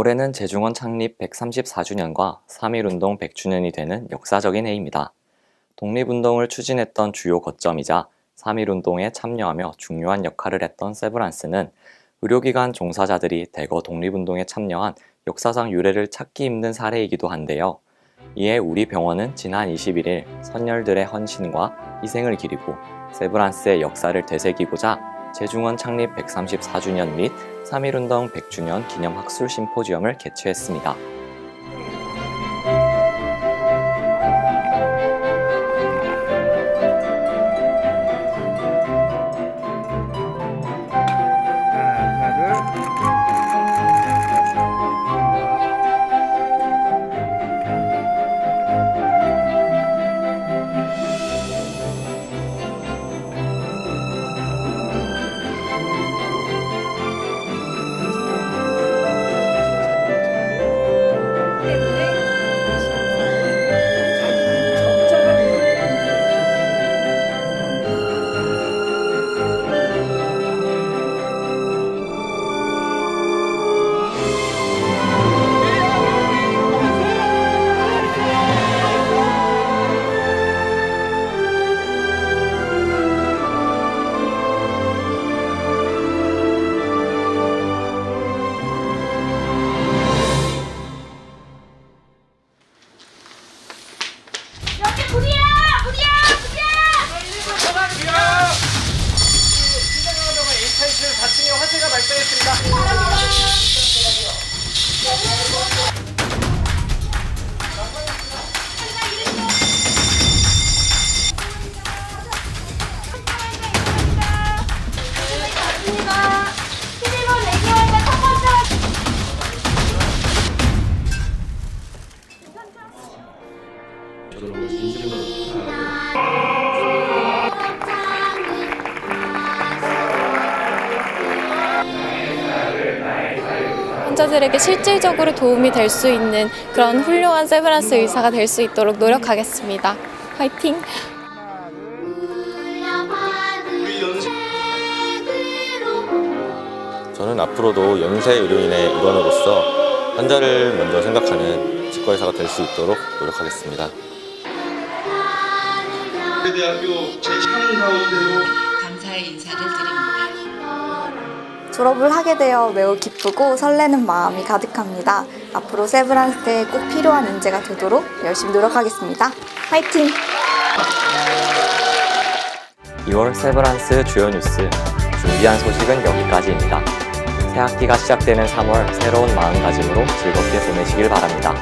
올해는 제중원 창립 134주년과 3.1운동 100주년이 되는 역사적인 해입니다. 독립운동을 추진했던 주요 거점이자 3.1운동에 참여하며 중요한 역할을 했던 세브란스는 의료기관 종사자들이 대거 독립운동에 참여한 역사상 유래를 찾기 힘든 사례이기도 한데요. 이에 우리 병원은 지난 21일 선열들의 헌신과 희생을 기리고 세브란스의 역사를 되새기고자 제중원 창립 134주년 및 3.1운동 100주년 기념 학술 심포지엄을 개최했습니다. 환자들에게 실질적으로 도움이 될 수 있는 그런 훌륭한 세브란스 의사가 될 수 있도록 노력하겠습니다. 화이팅! 저는 앞으로도 연세 의료인의 일원으로서 환자를 먼저 생각하는 치과 의사가 될 수 있도록 노력하겠습니다. 대학교 제3 가운데로 감사의 인사를 드립니다. 졸업을 하게 되어 매우 기쁘고 설레는 마음이 가득합니다. 앞으로 세브란스에 꼭 필요한 인재가 되도록 열심히 노력하겠습니다. 화이팅! 2월 세브란스 주요 뉴스 준비한 소식은 여기까지입니다. 새 학기가 시작되는 3월 새로운 마음가짐으로 즐겁게 보내시길 바랍니다.